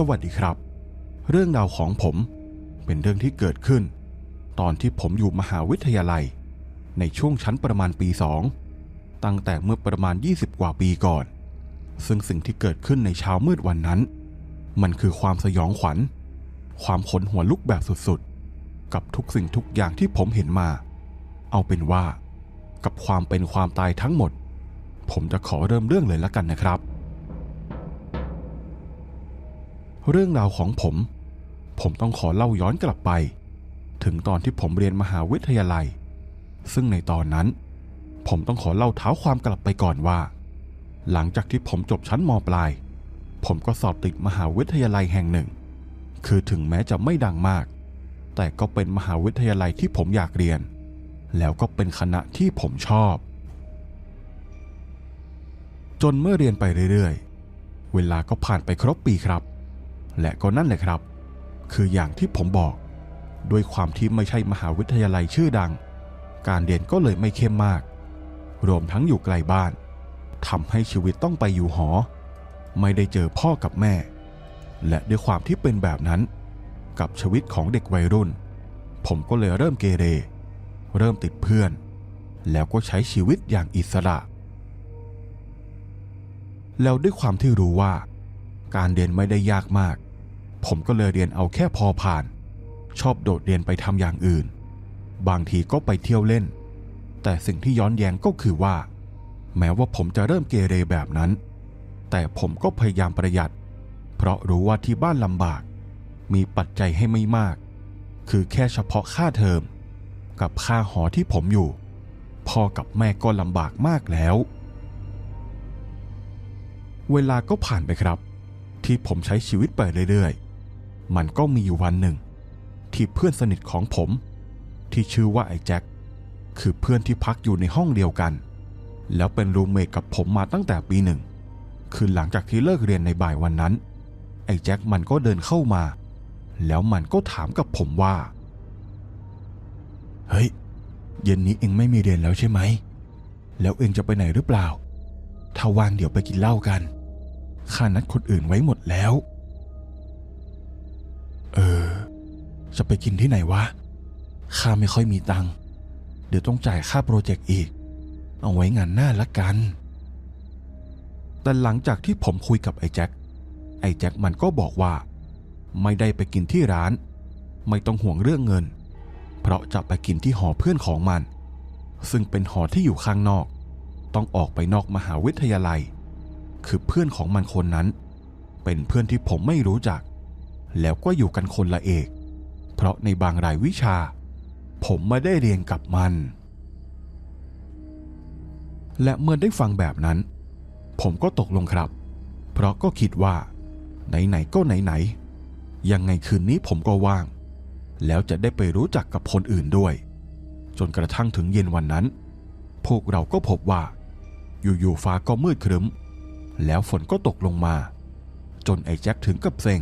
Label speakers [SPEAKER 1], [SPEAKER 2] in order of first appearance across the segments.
[SPEAKER 1] สวัสดีครับ เรื่องราวของผมเป็นเรื่องที่เกิดขึ้น ตอนที่ผมอยู่มหาวิทยาลัย ในช่วงชั้นประมาณปีสองตั้งแต่เมื่อประมาณ 20 กว่าปีก่อน ซึ่งสิ่งที่เกิดขึ้นในเช้ามืดวันนั้น มันคือความสยองขวัญ ความขนหัวลุกแบบสุดๆ กับทุกสิ่งทุกอย่างที่ผมเห็นมา เอาเป็นว่า กับความเป็นความตายทั้งหมด ผมจะขอเริ่มเรื่องเลยละกันนะครับ เรื่องราวของผม ผมต้องขอเล่าย้อนกลับไป ถึงตอนที่ผมเรียนมหาวิทยาลัย ซึ่งในตอนนั้น ผมต้องขอเล่าเท้าความกลับไปก่อนว่า หลังจากที่ผมจบชั้นมปลาย ผมก็สอบติดมหาวิทยาลัยแห่งหนึ่ง คือถึงแม้จะไม่ดังมาก แต่ก็เป็นมหาวิทยาลัยที่ผมอยากเรียน แล้วก็เป็นคณะที่ผมชอบ จนเมื่อเรียนไปเรื่อยๆ เวลาก็ผ่านไปครบปีครับ และก็นั่นแหละครับ คืออย่างที่ผมบอก ด้วยความที่ไม่ใช่มหาวิทยาลัยชื่อดัง การเรียนก็เลยไม่เข้มมาก รวมทั้งอยู่ไกลบ้านทำให้ชีวิตต้องไปอยู่หอ ไม่ได้เจอพ่อกับแม่ และด้วยความที่เป็นแบบนั้น กับชีวิตของเด็กวัยรุ่น ผมก็เลยเริ่มเกเร เริ่มติดเพื่อน แล้วก็ใช้ชีวิตอย่างอิสระ แล้วด้วยความที่รู้ว่า การเรียนไม่ได้ยากมาก ผมก็เลยเรียนเอาแค่พอผ่าน ชอบโดดเรียนไปทำอย่างอื่น บางทีก็ไปเที่ยวเล่น แต่สิ่งที่ย้อนแย้งก็คือว่า แม้ว่าผมจะเริ่มเกเรแบบนั้น แต่ผมก็พยายามประหยัด เพราะรู้ว่าที่บ้านลำบาก มีปัจจัยให้ไม่มาก คือแค่เฉพาะค่าเทอม กับค่าหอที่ผมอยู่ พ่อกับแม่ก็ลำบากมากแล้ว เวลาก็ผ่านไปครับ ที่ผมใช้ชีวิตไปเรื่อยๆ มันก็มีอยู่วันหนึ่ง ที่เพื่อนสนิทของผม ที่ชื่อว่าไอ้แจ็คคือเพื่อนที่พักอยู่ในห้องเดียวกัน แล้วเป็นรูมเมทกับผมมาตั้งแต่ปีหนึ่ง คือหลังจากที่เลิกเรียนในบ่ายวันนั้น ไอ้แจ็คมันก็เดินเข้ามา แล้วมันก็ถามกับผมว่า เฮ้ย เย็นนี้เองไม่มีเรียนแล้วใช่ไหม แล้วเองจะไปไหนหรือเปล่า ถ้าว่างเดี๋ยวไปกินเหล้ากันข้านัดคนอื่นไว้หมดแล้ว เออ จะไปกินที่ไหนวะข้าไม่ค่อยมีตังค์เดี๋ยวต้องจ่ายค่าโปรเจกต์อีก เอาไว้งานหน้าละกัน แต่หลังจากที่ผมคุยกับไอ้แจ็คไอ้แจ็คมันก็บอกว่า ไม่ได้ไปกินที่ร้าน ไม่ต้องห่วงเรื่องเงิน เพราะจะไปกินที่หอเพื่อนของมัน ซึ่งเป็นหอที่อยู่ข้างนอก ต้องออกไปนอกมหาวิทยาลัย คือเพื่อนของมันคนนั้น เป็นเพื่อนที่ผมไม่รู้จัก แล้วก็อยู่กันคนละเอก เพราะในบางรายวิชา ผมไม่ได้เรียนกับมัน และเมื่อได้ฟังแบบนั้น ผมก็ตกลงครับ เพราะก็คิดว่า ไหนๆก็ไหนๆยังไงคืนนี้ผมก็ว่าง แล้วจะได้ไปรู้จักกับคนอื่นด้วย จนกระทั่งถึงเย็นวันนั้น พวกเราก็พบว่า อยู่ๆฟ้าก็มืดครึ้ม แล้วฝนก็ตกลงมา จนไอ้แจ็คถึงกับเซ็ง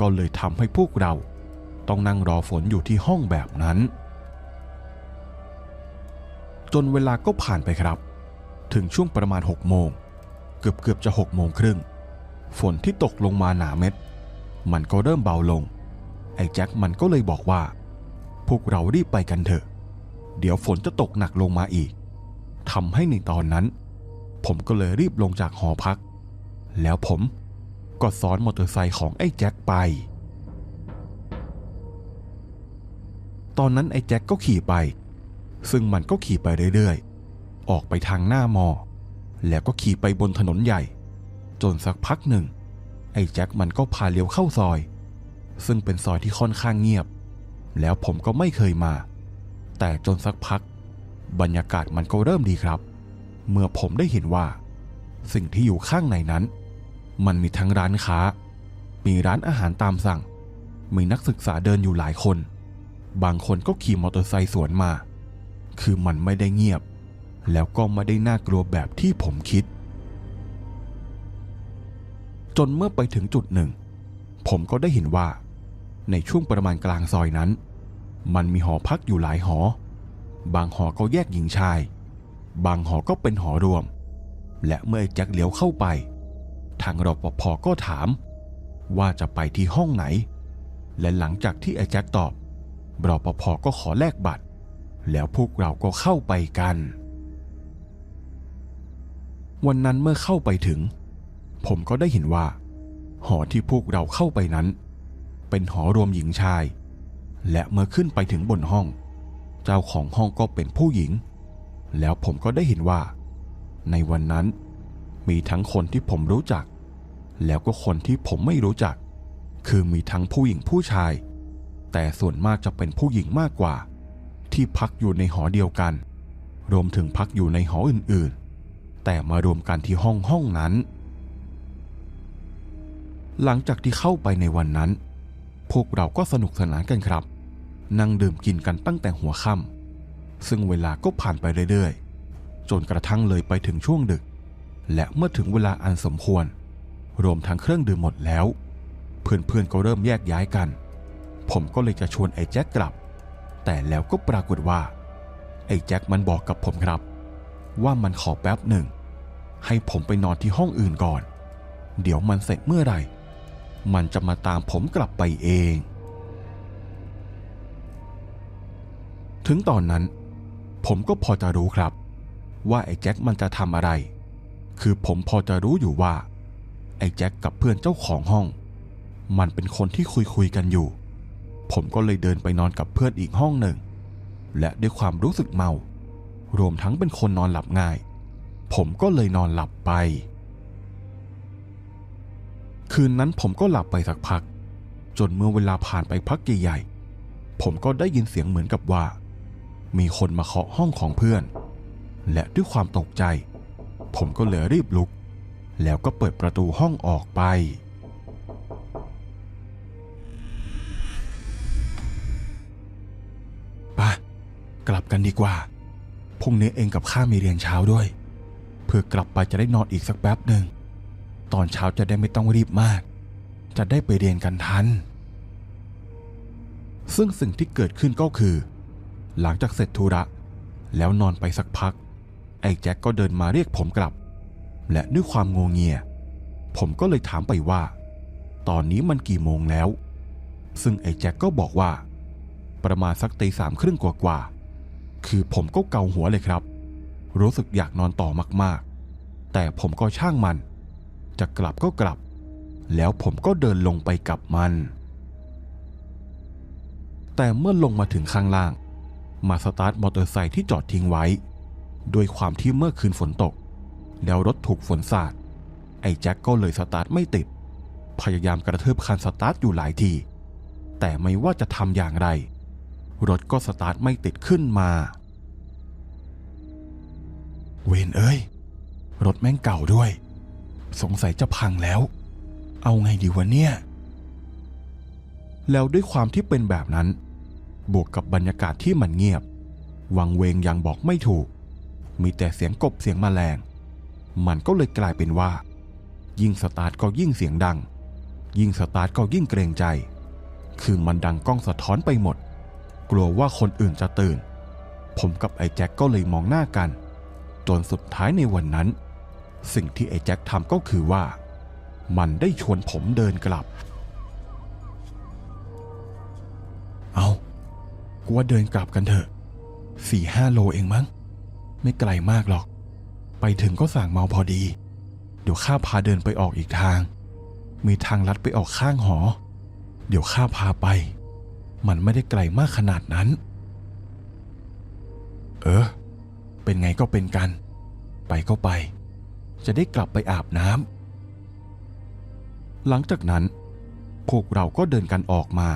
[SPEAKER 1] ก็เลยทำให้พวกเราต้องนั่งรอฝนอยู่ที่ห้องแบบนั้น จนเวลาก็ผ่านไปครับ ถึงช่วงประมาณ6โมง เกือบเกือบจะ6โมงครึ่ง ฝนที่ตกลงมาหนาเม็ด มันก็เริ่มเบาลง ไอ้แจ็คมันก็เลยบอกว่า พวกเรารีบไปกันเถอะ เดี๋ยวฝนจะตกหนักลงมาอีกทำให้ในตอนนั้น ผมก็เลยรีบลงจากหอพัก แล้วผม ก็ซ้อนมอเตอร์ไซค์ของไอ้แจ็คไป ตอนนั้นไอ้แจ็คก็ขี่ไป ซึ่งมันก็ขี่ไปเรื่อยๆ ออกไปทางหน้ามอ แล้วก็ขี่ไปบนถนนใหญ่ จนสักพักหนึ่ง ไอ้แจ็คมันก็พาเลี้ยวเข้าซอย ซึ่งเป็นซอยที่ค่อนข้างเงียบ แล้วผมก็ไม่เคยมา แต่จนสักพัก บรรยากาศมันก็เริ่มดีครับ เมื่อผมได้เห็นว่า สิ่งที่อยู่ข้างในนั้น มันมีทั้งร้านค้า มีร้านอาหารตามสั่ง มีนักศึกษาเดินอยู่หลายคน บางคนก็ขี่มอเตอร์ไซค์สวนมา คือมันไม่ได้เงียบ แล้วก็ไม่ได้น่ากลัวแบบที่ผมคิด จนเมื่อไปถึงจุดหนึ่ง ผมก็ได้เห็นว่า ในช่วงประมาณกลางซอยนั้น มันมีหอพักอยู่หลายหอ บางหอก็แยกหญิงชาย บางหอก็เป็นหอรวม และเมื่อแจ็คเลี้ยวเข้าไป ทางรปภก็ถาม ว่าจะไปที่ห้องไหน และหลังจากที่ไอ้แจ็คตอบรอปภก็ขอแลกบัตร แล้วพวกเราก็เข้าไปกัน วันนั้นเมื่อเข้าไปถึง ผมก็ได้เห็นว่า หอที่พวกเราเข้าไปนั้น เป็นหอรวมหญิงชาย และเมื่อขึ้นไปถึงบนห้อง เจ้าของห้องก็เป็นผู้หญิง แล้วผมก็ได้เห็นว่า ในวันนั้นมีทั้งคนที่ผมรู้จัก แล้วก็คนที่ผมไม่รู้จัก คือมีทั้งผู้หญิงผู้ชาย แต่ส่วนมากจะเป็นผู้หญิงมากกว่า ที่พักอยู่ในหอเดียวกัน รวมถึงพักอยู่ในหออื่นๆ แต่มารวมกันที่ห้องห้องนั้น หลังจากที่เข้าไปในวันนั้น พวกเราก็สนุกสนานกันครับ นั่งดื่มกินกันตั้งแต่หัวค่ำซึ่งเวลาก็ผ่านไปเรื่อยๆ จนกระทั่งเลยไปถึงช่วงดึก และเมื่อถึงเวลาอันสมควร รวมทั้งเครื่องดื่มหมดแล้ว เพื่อนๆก็เริ่มแยกย้ายกัน ผมก็เลยจะชวนไอ้แจ็คกลับ แต่แล้วก็ปรากฏว่า ไอ้แจ็คมันบอกกับผมครับ ว่ามันขอแป๊บหนึ่ง ให้ผมไปนอนที่ห้องอื่นก่อน เดี๋ยวมันเสร็จเมื่อไหร่ มันจะมาตามผมกลับไปเอง ถึงตอนนั้น ผมก็พอจะรู้ครับ ว่าไอ้แจ็คมันจะทำอะไร คือผมพอจะรู้อยู่ว่า ไอ้แจ็คกับเพื่อนเจ้าของห้อง มันเป็นคนที่คุยคุยกันอยู่ ผมก็เลยเดินไปนอนกับเพื่อนอีกห้องหนึ่ง และด้วยความรู้สึกเมา รวมทั้งเป็นคนนอนหลับง่าย ผมก็เลยนอนหลับไป คืนนั้นผมก็หลับไปสักพัก จนเมื่อเวลาผ่านไปพักใหญ่ๆผมก็ได้ยินเสียงเหมือนกับว่า มีคนมาเคาะห้องของเพื่อน และด้วยความตกใจ ผมก็เลยรีบลุก แล้วก็เปิดประตูห้องออกไป ปะ กลับกันดีกว่า พรุ่งนี้เองกับข้ามีเรียนเช้าด้วย เพื่อกลับไปจะได้นอนอีกสักแป๊บหนึ่ง ตอนเช้าจะได้ไม่ต้องรีบมาก จะได้ไปเรียนกันทัน ซึ่งสิ่งที่เกิดขึ้นก็คือ หลังจากเสร็จธุระ แล้วนอนไปสักพัก ไอ้แจ็คก็เดินมาเรียกผมกลับ และด้วยความงงเงีย ผมก็เลยถามไปว่า ตอนนี้มันกี่โมงแล้ว ซึ่งไอ้แจ็คก็บอกว่า ประมาณสักตีสามครึ่งกว่าๆคือผมก็เกาหัวเลยครับ รู้สึกอยากนอนต่อมากๆ แต่ผมก็ช่างมัน จะกลับก็กลับ แล้วผมก็เดินลงไปกับมัน แต่เมื่อลงมาถึงข้างล่าง มาสตาร์ทมอเตอร์ไซค์ที่จอดทิ้งไว้ ด้วยความที่เมื่อคืนฝนตก แล้วรถถูกฝนสาด ไอ้แจ็คก็เลยสตาร์ทไม่ติด พยายามกระเทืบคันสตาร์ทอยู่หลายที แต่ไม่ว่าจะทำอย่างไร รถก็สตาร์ทไม่ติดขึ้นมา เวนเอ้ย รถแม่งเก่าด้วย สงสัยจะพังแล้ว เอาไงดีวะเนี่ย แล้วด้วยความที่เป็นแบบนั้น บวกกับบรรยากาศที่มันเงียบ วังเวงยังบอกไม่ถูก มีแต่เสียงกบเสียงแมลง มันก็เลยกลายเป็นว่า ยิ่งสตาร์ทก็ยิ่งเสียงดัง ยิ่งสตาร์ทก็ยิ่งเกรงใจ คือมันดังกล้องสะท้อนไปหมด กลัวว่าคนอื่นจะตื่น ผมกับไอ้แจ็คก็เลยมองหน้ากัน จนสุดท้ายในวันนั้น สิ่งที่ไอ้แจ็คทำก็คือว่า มันได้ชวนผมเดินกลับ เอากูว่าเดินกลับกันเถอะสี่ห้าโลเองมั้ง ไม่ไกลมากหรอก ไปถึงก็สั่งเมาพอดี เดี๋ยวข้าพาเดินไปออกอีกทาง มีทางลัดไปออกข้างหอ เดี๋ยวข้าพาไป มันไม่ได้ไกลมากขนาดนั้น เออ เป็นไงก็เป็นกัน ไปก็ไป จะได้กลับไปอาบน้ำหลังจากนั้น พวกเราก็เดินกันออกมา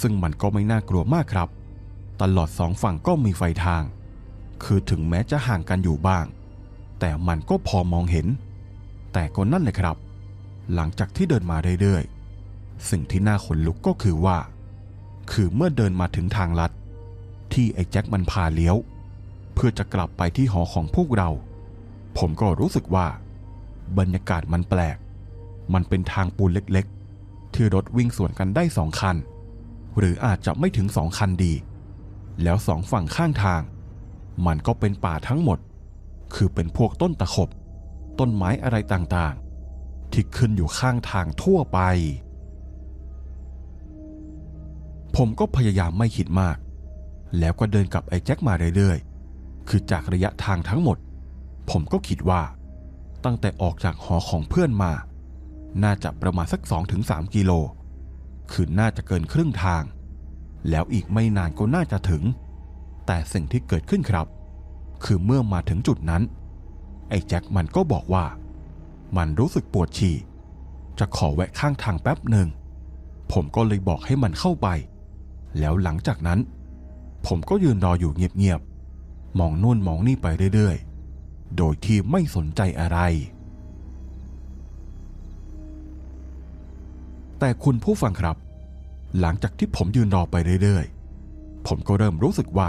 [SPEAKER 1] ซึ่งมันก็ไม่น่ากลัวมากครับ ตลอดสองฝั่งก็มีไฟทาง คือถึงแม้จะห่างกันอยู่บ้าง แต่มันก็พอมองเห็น แต่ก็นั่นเลยครับ หลังจากที่เดินมาเรื่อยๆ สิ่งที่น่าขนลุกก็คือว่า คือเมื่อเดินมาถึงทางลัด ที่ไอ้แจ็คมันพาเลี้ยว เพื่อจะกลับไปที่หอของพวกเรา ผมก็รู้สึกว่า บรรยากาศมันแปลก มันเป็นทางปูนเล็กๆ ที่รถวิ่งสวนกันได้สองคัน หรืออาจจะไม่ถึงสองคันดี แล้วสองฝั่งข้างทาง มันก็เป็นป่าทั้งหมด คือเป็นพวกต้นตะขบ ต้นไม้อะไรต่างๆ ที่ขึ้นอยู่ข้างทางทั่วไป ผมก็พยายามไม่คิดมาก แล้วก็เดินกับไอ้แจ็คมาเรื่อยๆ คือจากระยะทางทั้งหมด ผมก็คิดว่า ตั้งแต่ออกจากหอของเพื่อนมา น่าจะประมาณสัก 2-3 กิโล คือน่าจะเกินครึ่งทาง แล้วอีกไม่นานก็น่าจะถึง แต่สิ่งที่เกิดขึ้นครับ คือเมื่อมาถึงจุดนั้น ไอ้แจ็คมันก็บอกว่า มันรู้สึกปวดฉี่ จะขอแวะข้างทางแป๊บหนึ่ง ผมก็เลยบอกให้มันเข้าไป แล้วหลังจากนั้น ผมก็ยืนรออยู่เงียบๆ มองนู่นมองนี่ไปเรื่อยๆ โดยที่ไม่สนใจอะไร แต่คุณผู้ฟังครับ หลังจากที่ผมยืนรอไปเรื่อยๆ ผมก็เริ่มรู้สึกว่า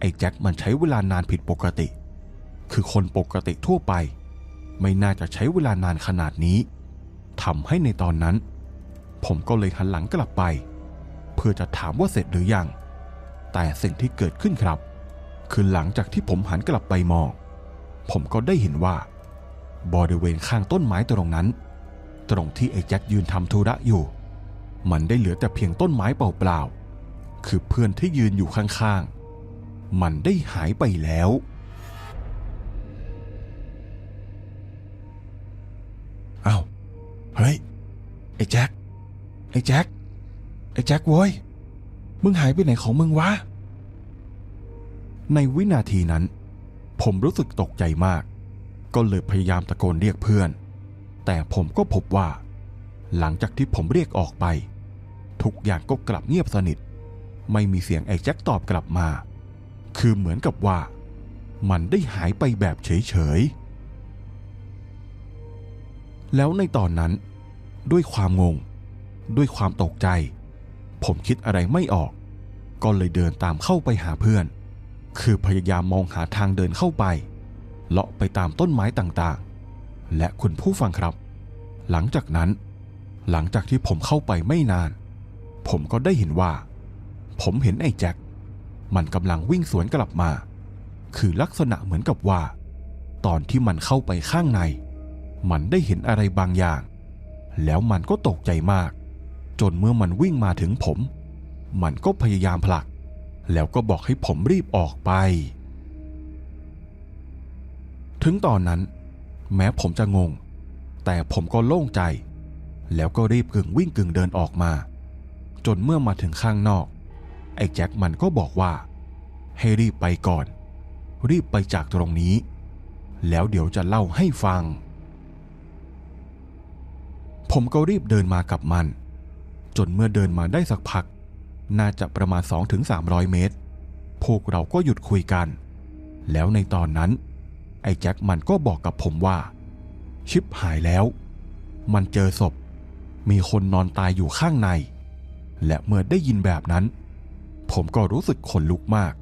[SPEAKER 1] ไอ้แจ็คมันใช้เวลานานผิดปกติ คือคนปกติทั่วไป ไม่น่าจะใช้เวลานานขนาดนี้ทำให้ในตอนนั้น ผมก็เลยหันหลังกลับไป เพื่อจะถามว่าเสร็จหรือยัง แต่สิ่งที่เกิดขึ้นครับ คือหลังจากที่ผมหันกลับไปมอง ผมก็ได้เห็นว่า บริเวณข้างต้นไม้ตรงนั้น ตรงที่ไอ้แจ็คยืนทำธุระอยู่ มันได้เหลือแต่เพียงต้นไม้เปล่าๆคือเพื่อนที่ยืนอยู่ข้างๆ มันได้หายไปแล้ว เอ้า เฮ้ย ไอ้แจ็ค ไอ้แจ็ค ไอ้แจ็คโว้ย มึงหายไปไหนของมึงวะ ในวินาทีนั้น ผมรู้สึกตกใจมาก ก็เลยพยายามตะโกนเรียกเพื่อน แต่ผมก็พบว่า หลังจากที่ผมเรียกออกไป ทุกอย่างก็กลับเงียบสนิท ไม่มีเสียงไอ้แจ็คตอบกลับมา คือเหมือนกับว่า มันได้หายไปแบบเฉยๆ แล้วในตอนนั้น ด้วยความงง ด้วยความตกใจ ผมคิดอะไรไม่ออก ก็เลยเดินตามเข้าไปหาเพื่อน คือพยายามมองหาทางเดินเข้าไป เลาะไปตามต้นไม้ต่างๆ และคุณผู้ฟังครับ หลังจากนั้น หลังจากที่ผมเข้าไปไม่นาน ผมก็ได้เห็นว่า ผมเห็นไอ้แจ็ค มันกำลังวิ่งสวนกลับมา คือลักษณะเหมือนกับว่า ตอนที่มันเข้าไปข้างใน มันได้เห็นอะไรบางอย่าง แล้วมันก็ตกใจมาก จนเมื่อมันวิ่งมาถึงผม มันก็พยายามผลัก แล้วก็บอกให้ผมรีบออกไป ถึงตอนนั้น แม้ผมจะงง แต่ผมก็โล่งใจ แล้วก็รีบกึ่งวิ่งกึ่งเดินออกมา จนเมื่อมาถึงข้างนอก ไอ้แจ็คมันก็บอกว่า ให้รีบไปก่อน รีบไปจากตรงนี้ แล้วเดี๋ยวจะเล่าให้ฟัง ผมก็รีบเดินมากับมัน จนเมื่อเดินมาได้สักพัก น่าจะประมาณ 2-300 เมตร พวกเราก็หยุดคุยกัน แล้วในตอนนั้น ไอ้แจ็คมันก็บอกกับผมว่า ชิปหายแล้ว มันเจอศพมีคนนอนตายอยู่ข้างใน และเมื่อได้ยินแบบนั้น ผมก็รู้สึกขนลุกมาก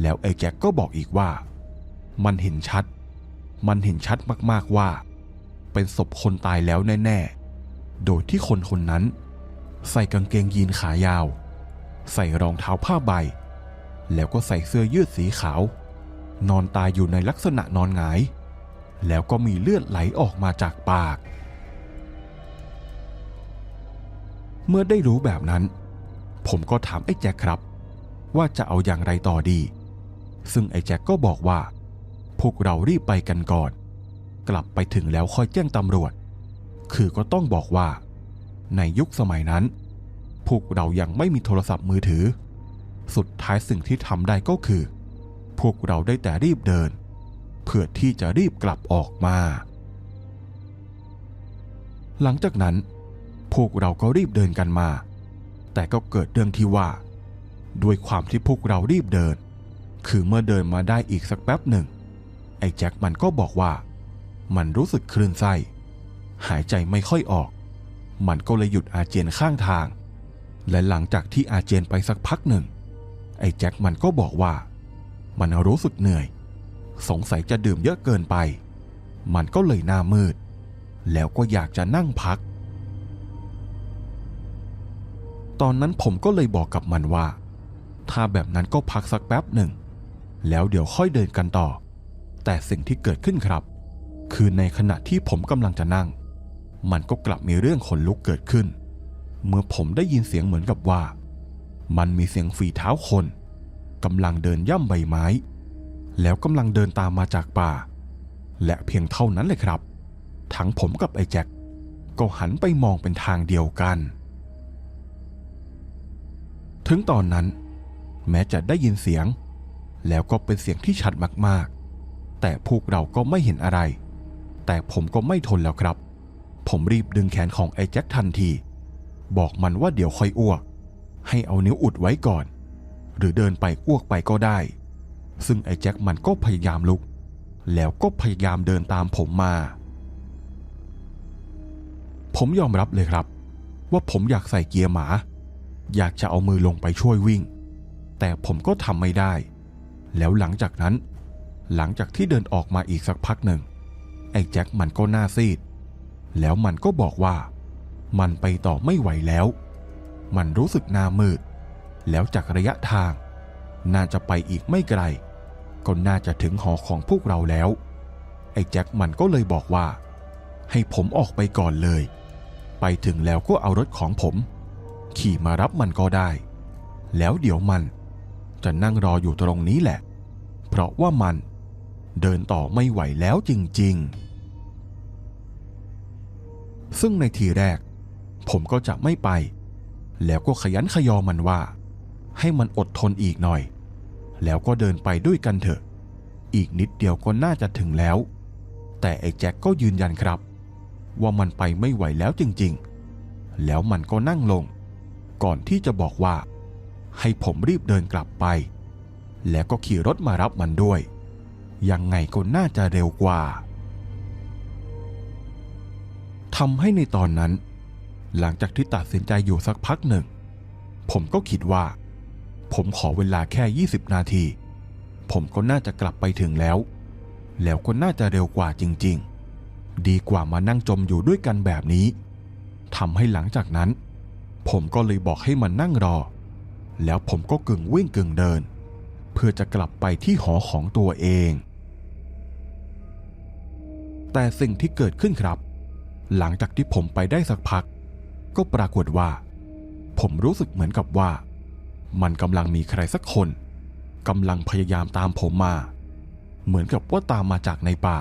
[SPEAKER 1] แล้วไอ้แจ็คก็บอกอีกว่า มันเห็นชัด มันเห็นชัดมากๆว่า เป็นศพคนตายแล้วแน่ ๆ โดยที่คนคนนั้น ใส่กางเกงยีนขายาว ใส่รองเท้าผ้าใบ แล้วก็ใส่เสื้อยืดสีขาวนอนตายอยู่ในลักษณะนอนหงาย แล้วก็มีเลือดไหลออกมาจากปาก เมื่อได้รู้แบบนั้น ผมก็ถามไอ้แจ็คครับ ว่าจะเอาอย่างไรต่อดี ซึ่งไอ้แจ็คก็บอกว่า พวกเรารีบไปกันก่อน กลับไปถึงแล้วค่อยแจ้งตำรวจ คือก็ต้องบอกว่า ในยุคสมัยนั้น พวกเรายังไม่มีโทรศัพท์มือถือ สุดท้ายสิ่งที่ทำได้ก็คือ พวกเราได้แต่รีบเดิน เพื่อที่จะรีบกลับออกมา หลังจากนั้น พวกเราก็รีบเดินกันมา แต่ก็เกิดเรื่องที่ว่า ด้วยความที่พวกเรารีบเดิน คือเมื่อเดินมาได้อีกสักแป๊บหนึ่ง ไอ้แจ็คมันก็บอกว่า มันรู้สึกคลื่นไส้ หายใจไม่ค่อยออก มันก็เลยหยุดอาเจียนข้างทาง และหลังจากที่อาเจียนไปสักพักหนึ่ง ไอ้แจ็คมันก็บอกว่า มันรู้สึกเหนื่อย สงสัยจะดื่มเยอะเกินไป มันก็เลยหน้ามืด แล้วก็อยากจะนั่งพักตอนนั้นผมก็เลยบอกกับมันว่า ถ้าแบบนั้นก็พักสักแป๊บหนึ่ง แล้วเดี๋ยวค่อยเดินกันต่อ แต่สิ่งที่เกิดขึ้นครับ คือในขณะที่ผมกำลังจะนั่ง มันก็กลับมีเรื่องขนลุกเกิดขึ้น เมื่อผมได้ยินเสียงเหมือนกับว่า มันมีเสียงฝีเท้าคนกำลังเดินย่ำใบไม้ แล้วกำลังเดินตามมาจากป่า และเพียงเท่านั้นเลยครับ ทั้งผมกับไอ้แจ็คก็หันไปมองเป็นทางเดียวกัน ถึงตอนนั้น แม้จะได้ยินเสียง แล้วก็เป็นเสียงที่ชัดมากๆ แต่พวกเราก็ไม่เห็นอะไร แต่ผมก็ไม่ทนแล้วครับ ผมรีบดึงแขนของไอ้แจ็คทันที บอกมันว่าเดี๋ยวค่อยอ้วก ให้เอานิ้วอุดไว้ก่อน หรือเดินไปอ้วกไปก็ได้ ซึ่งไอ้แจ็คมันก็พยายามลุก แล้วก็พยายามเดินตามผมมา ผมยอมรับเลยครับ ว่าผมอยากใส่เกียร์หมา อยากจะเอามือลงไปช่วยวิ่ง แต่ผมก็ทำไม่ได้ แล้วหลังจากนั้น หลังจากที่เดินออกมาอีกสักพักหนึ่ง ไอ้แจ็คมันก็หน้าซีด แล้วมันก็บอกว่า มันไปต่อไม่ไหวแล้ว มันรู้สึกหน้ามืด แล้วจากระยะทาง น่าจะไปอีกไม่ไกล ก็น่าจะถึงหอของพวกเราแล้ว ไอ้แจ็คมันก็เลยบอกว่า ให้ผมออกไปก่อนเลย ไปถึงแล้วก็เอารถของผม ขี่มารับมันก็ได้แล้วเดี๋ยวมัน จะนั่งรออยู่ตรงนี้แหละ เพราะว่ามันเดินต่อไม่ไหวแล้วจริงๆ ซึ่งในทีแรก ผมก็จะไม่ไป แล้วก็ขยันขยอมันว่า ให้มันอดทนอีกหน่อย แล้วก็เดินไปด้วยกันเถอะ อีกนิดเดียวก็น่าจะถึงแล้ว แต่ไอ้แจ็คก็ยืนยันครับ ว่ามันไปไม่ไหวแล้วจริงๆ แล้วมันก็นั่งลง ก่อนที่จะบอกว่า ให้ผมรีบเดินกลับไป แล้วก็ขี่รถมารับมันด้วย ยังไงก็น่าจะเร็วกว่าทำให้ในตอนนั้น หลังจากที่ตัดสินใจอยู่สักพักหนึ่ง ผมก็คิดว่า ผมขอเวลาแค่ 20 นาที ผมก็น่าจะกลับไปถึงแล้ว แล้วก็น่าจะเร็วกว่าจริง ๆ ดีกว่ามานั่งจมอยู่ด้วยกันแบบนี้ทำให้หลังจากนั้น ผมก็เลยบอกให้มันนั่งรอ แล้วผมก็กึ่งวิ่งกึ่งเดิน เพื่อจะกลับไปที่หอของตัวเอง แต่สิ่งที่เกิดขึ้นครับ หลังจากที่ผมไปได้สักพัก ก็ปรากฏว่า ผมรู้สึกเหมือนกับว่า มันกำลังมีใครสักคนกำลังพยายามตามผมมา เหมือนกับว่าตามมาจากในป่า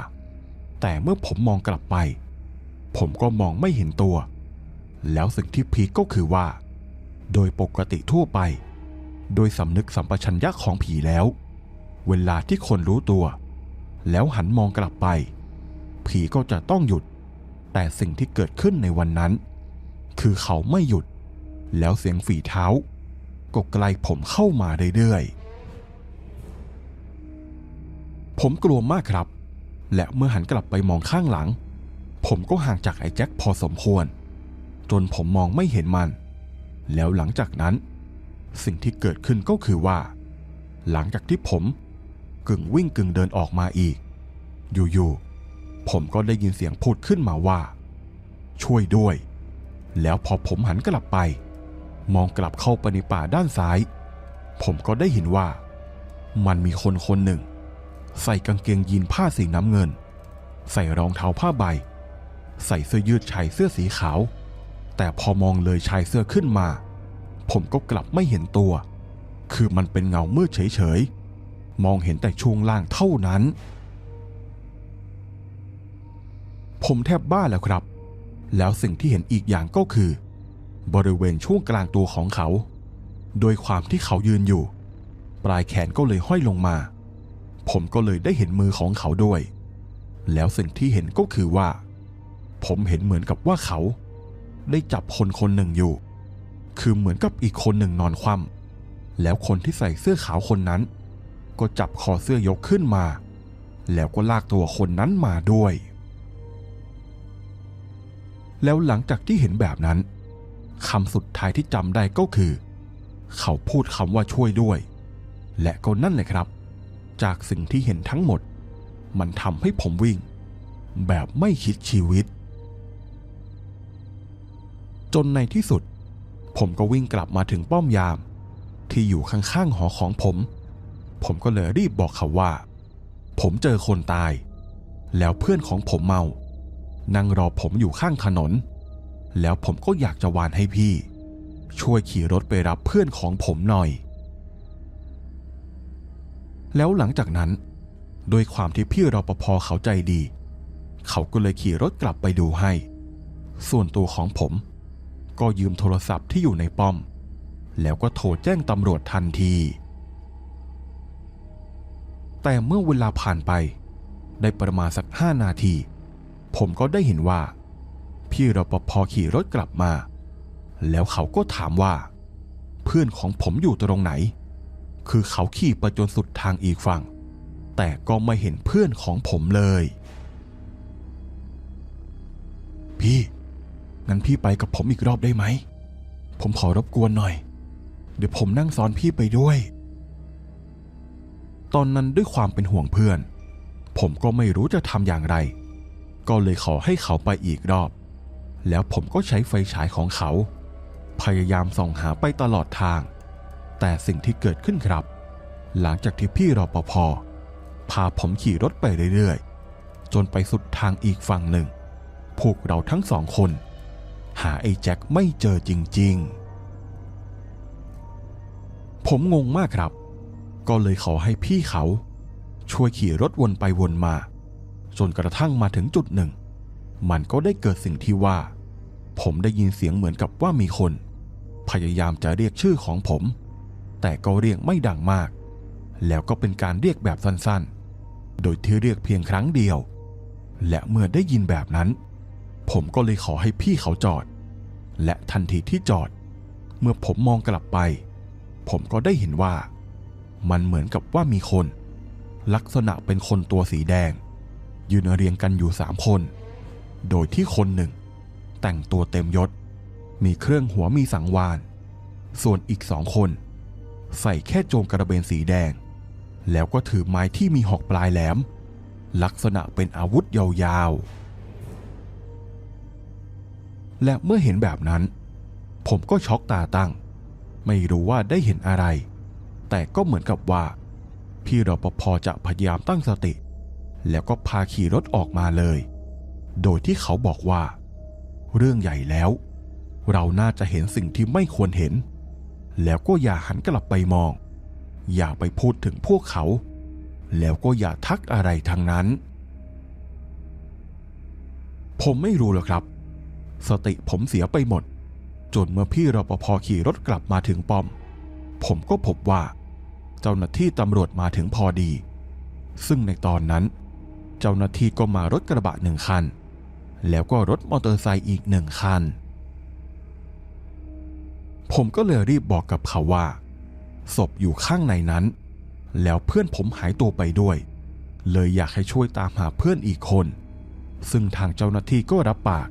[SPEAKER 1] แต่เมื่อผมมองกลับไป ผมก็มองไม่เห็นตัว แล้วสิ่งที่พีคก็คือว่า โดยปกติทั่วไป โดยสำนึกสัมปชัญญะของผีแล้ว เวลาที่คนรู้ตัว แล้วหันมองกลับไป ผีก็จะต้องหยุด แต่สิ่งที่เกิดขึ้นในวันนั้น คือเขาไม่หยุด แล้วเสียงฝีเท้า ก็ไกลผมเข้ามาเรื่อยๆ ผมกลัวมากครับ และเมื่อหันกลับไปมองข้างหลัง ผมก็ห่างจากไอ้แจ็คพอสมควร จนผมมองไม่เห็นมัน แล้วหลังจากนั้น สิ่งที่เกิดขึ้นก็คือว่า หลังจากที่ผมกึ่งวิ่งกึ่งเดินออกมาอีก อยู่ๆผมก็ได้ยินเสียงพูดขึ้นมาว่า ช่วยด้วย แล้วพอผมหันกลับไป มองกลับเข้าไปในป่าด้านซ้าย ผมก็ได้เห็นว่า มันมีคนคนหนึ่ง ใส่กางเกงยีนผ้าสีน้ำเงิน ใส่รองเท้าผ้าใบ ใส่เสื้อยืดชายเสื้อสีขาว แต่พอมองเลยชายเสื้อขึ้นมา ผมก็กลับไม่เห็นตัว คือมันเป็นเงามืดเฉยๆ มองเห็นแต่ช่วงล่างเท่านั้น ผมแทบบ้าแล้วครับ แล้วสิ่งที่เห็นอีกอย่างก็คือ บริเวณช่วงกลางตัวของเขา โดยความที่เขายืนอยู่ ปลายแขนก็เลยห้อยลงมา ผมก็เลยได้เห็นมือของเขาด้วย แล้วสิ่งที่เห็นก็คือว่า ผมเห็นเหมือนกับว่าเขา ได้จับคนคนหนึ่งอยู่ คือเหมือนกับอีกคนหนึ่งนอนคว่ำแล้วคนที่ใส่เสื้อขาวคนนั้น ก็จับคอเสื้อยกขึ้นมา แล้วก็ลากตัวคนนั้นมาด้วย แล้วหลังจากที่เห็นแบบนั้นคำสุดท้ายที่จำได้ก็คือ เขาพูดคำว่าช่วยด้วย และก็นั่นเลยครับ จากสิ่งที่เห็นทั้งหมด มันทำให้ผมวิ่ง แบบไม่คิดชีวิต จนในที่สุด ผมก็วิ่งกลับมาถึงป้อมยาม ที่อยู่ข้างๆหอของผม ผมก็เลยรีบบอกเขาว่า ผมเจอคนตาย แล้วเพื่อนของผมเมา นั่งรอผมอยู่ข้างถนน แล้วผมก็อยากจะวานให้พี่ ช่วยขี่รถไปรับเพื่อนของผมหน่อย แล้วหลังจากนั้น โดยความที่พี่รปภเขาใจดี เขาก็เลยขี่รถกลับไปดูให้ ส่วนตัวของผม ก็ยืมโทรศัพท์ที่อยู่ในป้อม แล้วก็โทรแจ้งตำรวจทันที แต่เมื่อเวลาผ่านไป ได้ประมาณสักห้านาที ผมก็ได้เห็นว่า พี่รปภขี่รถกลับมา แล้วเขาก็ถามว่า เพื่อนของผมอยู่ตรงไหน คือเขาขี่ไปจนสุดทางอีกฝั่ง แต่ก็ไม่เห็นเพื่อนของผมเลย พี่ งั้นพี่ไปกับผมอีกรอบได้ไหม ผมขอรบกวนหน่อย เดี๋ยวผมนั่งซ้อนพี่ไปด้วย ตอนนั้นด้วยความเป็นห่วงเพื่อน ผมก็ไม่รู้จะทำอย่างไร ก็เลยขอให้เขาไปอีกรอบ แล้วผมก็ใช้ไฟฉายของเขา พยายามส่องหาไปตลอดทาง แต่สิ่งที่เกิดขึ้นครับ หลังจากที่พี่รอปภพาผมขี่รถไปเรื่อยๆ จนไปสุดทางอีกฝั่งหนึ่ง พวกเราทั้งสองคน หาไอ้แจ็คไม่เจอจริงๆ ผมงงมากครับ ก็เลยขอให้พี่เขา ช่วยขี่รถวนไปวนมา จนกระทั่งมาถึงจุดหนึ่ง มันก็ได้เกิดสิ่งที่ว่า ผมได้ยินเสียงเหมือนกับว่ามีคน พยายามจะเรียกชื่อของผม แต่ก็เรียกไม่ดังมาก แล้วก็เป็นการเรียกแบบสั้นๆ โดยที่เรียกเพียงครั้งเดียว และเมื่อได้ยินแบบนั้น ผมก็เลยขอให้พี่เขาจอด และทันทีที่จอด เมื่อผมมองกลับไป ผมก็ได้เห็นว่า มันเหมือนกับว่ามีคน ลักษณะเป็นคนตัวสีแดง ยืนเรียงกันอยู่สามคน โดยที่คนหนึ่ง แต่งตัวเต็มยศ มีเครื่องหัวมีสังวาน ส่วนอีกสองคน ใส่แค่โจงกระเบนสีแดง แล้วก็ถือไม้ที่มีหอกปลายแหลม ลักษณะเป็นอาวุธยาวๆ และเมื่อเห็นแบบนั้น ผมก็ช็อกตาตั้ง ไม่รู้ว่าได้เห็นอะไร แต่ก็เหมือนกับว่า พี่รปภจะพยายามตั้งสติ แล้วก็พาขี่รถออกมาเลย โดยที่เขาบอกว่า เรื่องใหญ่แล้ว เราน่าจะเห็นสิ่งที่ไม่ควรเห็น แล้วก็อย่าหันกลับไปมอง อย่าไปพูดถึงพวกเขา แล้วก็อย่าทักอะไรทางนั้น ผมไม่รู้หรอกครับ สติผมเสียไปหมด จนเมื่อพี่รปภขี่รถกลับมาถึงป้อม ผมก็พบว่า เจ้าหน้าที่ตำรวจมาถึงพอดี ซึ่งในตอนนั้น เจ้าหน้าที่ก็มารถกระบะหนึ่งคัน แล้วก็รถมอเตอร์ไซค์อีกหนึ่งคัน ผมก็เลยรีบบอกกับเขาว่า ศพอยู่ข้างในนั้น แล้วเพื่อนผมหายตัวไปด้วย เลยอยากให้ช่วยตามหาเพื่อนอีกคน ซึ่งทางเจ้าหน้าที่ก็รับปาก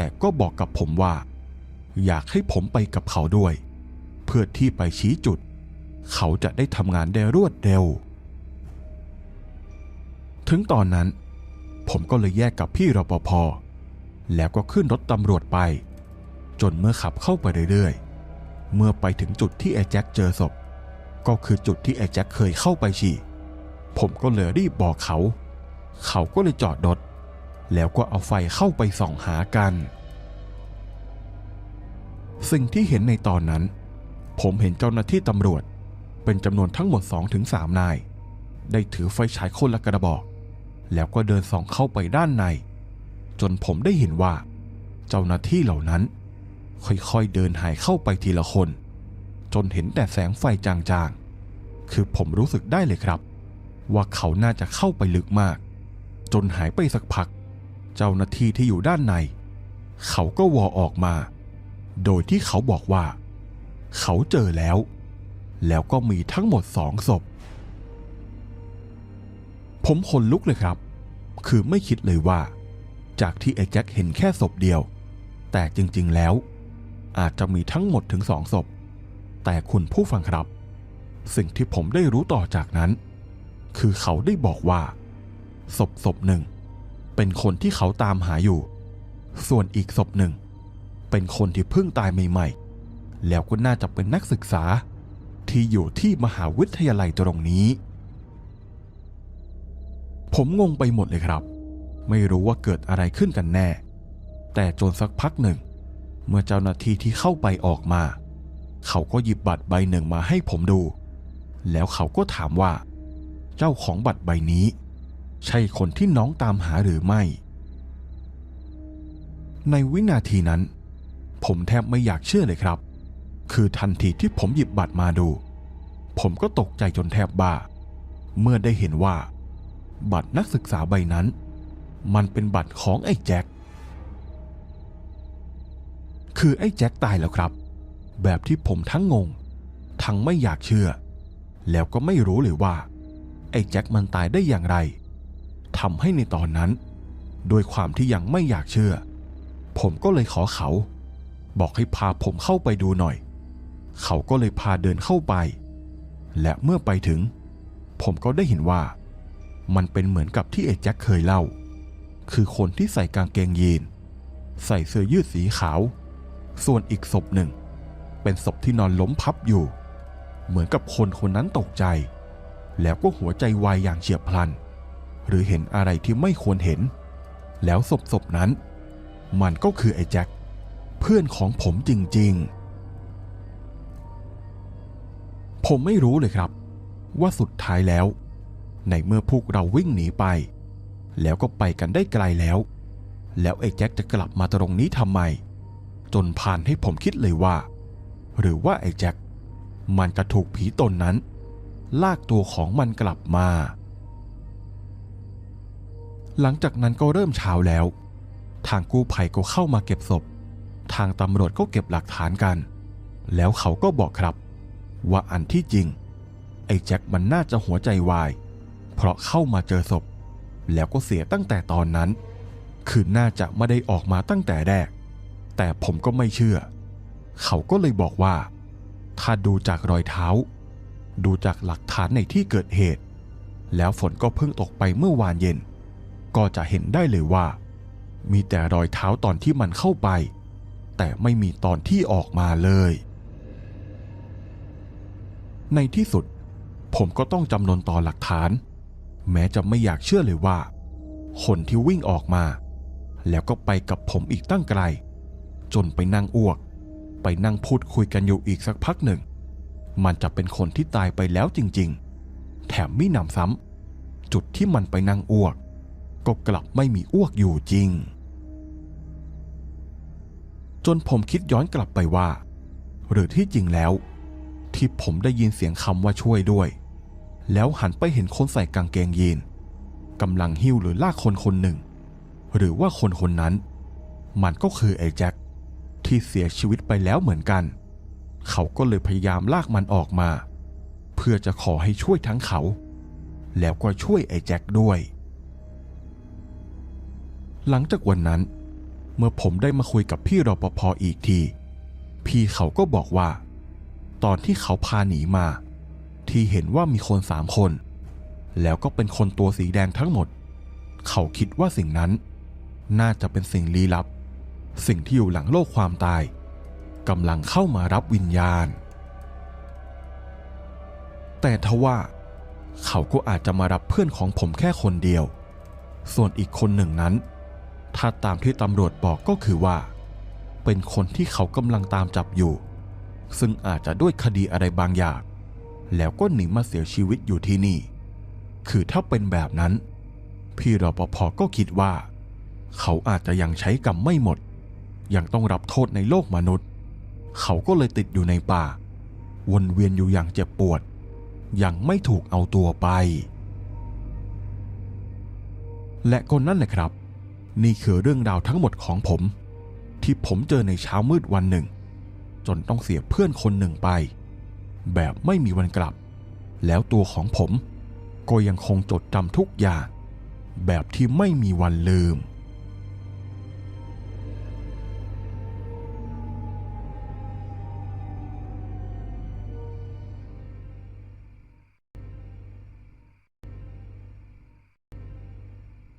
[SPEAKER 1] แต่ก็บอกกับผมว่า อยากให้ผมไปกับเขาด้วย เพื่อที่ไปชี้จุด เขาจะได้ทำงานได้รวดเร็ว ถึงตอนนั้น ผมก็เลยแยกกับพี่รปภแล้วก็ขึ้นรถตำรวจไป จนเมื่อขับเข้าไปเรื่อยๆ เมื่อไปถึงจุดที่ไอ้แจ็คเจอศพ ก็คือจุดที่ไอ้แจ็คเคยเข้าไปฉี่ผมก็เลยรีบบอกเขา เขาก็เลยจอดรถ แล้วก็เอาไฟเข้าไปส่องหากัน สิ่งที่เห็นในตอนนั้น ผมเห็นเจ้าหน้าที่ตำรวจ เป็นจำนวนทั้งหมด 2-3 นาย ได้ถือไฟฉายคนละกระบอก แล้วก็เดินส่องเข้าไปด้านใน จนผมได้เห็นว่า เจ้าหน้าที่เหล่านั้น ค่อยๆเดินหายเข้าไปทีละคน จนเห็นแต่แสงไฟจางๆ คือผมรู้สึกได้เลยครับ ว่าเขาน่าจะเข้าไปลึกมากจนหายไปสักพัก เจ้าหน้าที่ที่อยู่ด้านใน เขาก็วอออกมา โดยที่เขาบอกว่า เขาเจอแล้ว แล้วก็มีทั้งหมดสองศพ ผมขนลุกเลยครับ คือไม่คิดเลยว่า จากที่ไอ้แจ็คเห็นแค่ศพเดียว แต่จริงๆแล้ว อาจจะมีทั้งหมดถึงสองศพ แต่คุณผู้ฟังครับ สิ่งที่ผมได้รู้ต่อจากนั้น คือเขาได้บอกว่าศพศพหนึ่ง เป็นคนที่เขาตามหาอยู่ ส่วนอีกศพหนึ่ง เป็นคนที่เพิ่งตายใหม่ๆ แล้วก็น่าจะเป็นนักศึกษาที่อยู่ที่มหาวิทยาลัยตรงนี้ ผมงงไปหมดเลยครับ ไม่รู้ว่าเกิดอะไรขึ้นกันแน่ แต่จนสักพักหนึ่ง เมื่อเจ้าหน้าที่ที่เข้าไปออกมา เขาก็หยิบบัตรใบหนึ่งมาให้ผมดู แล้วเขาก็ถามว่า เจ้าของบัตรใบนี้ ใช่คนที่น้องตามหาหรือไม่ ในวินาทีนั้น ผมแทบไม่อยากเชื่อเลยครับ คือทันทีที่ผมหยิบบัตรมาดู ผมก็ตกใจจนแทบบ้า เมื่อได้เห็นว่า บัตรนักศึกษาใบนั้น มันเป็นบัตรของไอ้แจ็คคือไอ้แจ็คตายแล้วครับ แบบที่ผมทั้งงง ทั้งไม่อยากเชื่อ แล้วก็ไม่รู้เลยว่า ไอ้แจ็คมันตายได้อย่างไร ทำให้ในตอนนั้นโดยความที่ยังไม่อยากเชื่อ ผมก็เลยขอเขา บอกให้พาผมเข้าไปดูหน่อย เขาก็เลยพาเดินเข้าไป และเมื่อไปถึง ผมก็ได้เห็นว่า มันเป็นเหมือนกับที่ไอ้แจ็คเคยเล่า คือคนที่ใส่กางเกงยีน ใส่เสื้อยืดสีขาว ส่วนอีกศพหนึ่ง เป็นศพที่นอนล้มพับอยู่ เหมือนกับคนคนนั้นตกใจ แล้วก็หัวใจวายอย่างเฉียบพลัน หรือเห็นอะไรที่ไม่ควรเห็น แล้วศพศพนั้น มันก็คือไอ้แจ็คเพื่อนของผมจริงๆ ผมไม่รู้เลยครับ ว่าสุดท้ายแล้ว ในเมื่อพวกเราวิ่งหนีไป แล้วก็ไปกันได้ไกลแล้ว แล้วไอ้แจ็คจะกลับมาตรงนี้ทำไม จนผ่านให้ผมคิดเลยว่า หรือว่าไอ้แจ็คมันจะถูกผีตนนั้น ลากตัวของมันกลับมา หลังจากนั้นก็เริ่มเช้าแล้ว ทางกู้ภัยก็เข้ามาเก็บศพ ทางตำรวจก็เก็บหลักฐานกัน แล้วเขาก็บอกครับ ว่าอันที่จริง ไอ้แจ็คมันน่าจะหัวใจวาย เพราะเข้ามาเจอศพ แล้วก็เสียตั้งแต่ตอนนั้น คือน่าจะไม่ได้ออกมาตั้งแต่แรก แต่ผมก็ไม่เชื่อ เขาก็เลยบอกว่า ถ้าดูจากรอยเท้า ดูจากหลักฐานในที่เกิดเหตุ แล้วฝนก็เพิ่งตกไปเมื่อวานเย็น ก็จะเห็นได้เลยว่า มีแต่รอยเท้าตอนที่มันเข้าไป แต่ไม่มีตอนที่ออกมาเลย ในที่สุด ผมก็ต้องจำนนต่อหลักฐาน แม้จะไม่อยากเชื่อเลยว่า คนที่วิ่งออกมา แล้วก็ไปกับผมอีกตั้งไกล จนไปนั่งอ้วก ไปนั่งพูดคุยกันอยู่อีกสักพักหนึ่ง มันจะเป็นคนที่ตายไปแล้วจริง ๆ แถมมิหนำซ้ำจุดที่มันไปนั่งอ้วก ก็กลับไม่มีอ้วกอยู่จริง จนผมคิดย้อนกลับไปว่า หรือที่จริงแล้ว ที่ผมได้ยินเสียงคำว่าช่วยด้วย แล้วหันไปเห็นคนใส่กางเกงยีนกำลังหิ้วหรือลากคนคนหนึ่ง หรือว่าคนคนนั้น มันก็คือไอ้แจ็คที่เสียชีวิตไปแล้วเหมือนกัน เขาก็เลยพยายามลากมันออกมา เพื่อจะขอให้ช่วยทั้งเขา แล้วก็ช่วยไอ้แจ็คด้วย หลังจากวันนั้น เมื่อผมได้มาคุยกับพี่รปภอีกที พี่เขาก็บอกว่า ตอนที่เขาพาหนีมา ที่เห็นว่ามีคนสามคน แล้วก็เป็นคนตัวสีแดงทั้งหมด เขาคิดว่าสิ่งนั้น น่าจะเป็นสิ่งลี้ลับ สิ่งที่อยู่หลังโลกความตายกำลังเข้ามารับวิญญาณ แต่ทว่า เขาก็อาจจะมารับเพื่อนของผมแค่คนเดียว ส่วนอีกคนหนึ่งนั้น ถ้าตามที่ตำรวจบอกก็คือว่า เป็นคนที่เขากำลังตามจับอยู่ ซึ่งอาจจะด้วยคดีอะไรบางอย่าง แล้วก็หนีมาเสียชีวิตอยู่ที่นี่ คือถ้าเป็นแบบนั้น พี่รปภก็คิดว่า เขาอาจจะยังใช้กรรมไม่หมด ยังต้องรับโทษในโลกมนุษย์ เขาก็เลยติดอยู่ในป่า วนเวียนอยู่อย่างเจ็บปวด ยังไม่ถูกเอาตัวไป และคนนั่นแหละครับ นี่คือเรื่องราวทั้งหมดของผม ที่ผมเจอในเช้ามืดวันหนึ่ง จนต้องเสียเพื่อนคนหนึ่งไป แบบไม่มีวันกลับ แล้วตัวของผมก็ยังคงจดจำทุกอย่าง แบบที่ไม่มีวันลืม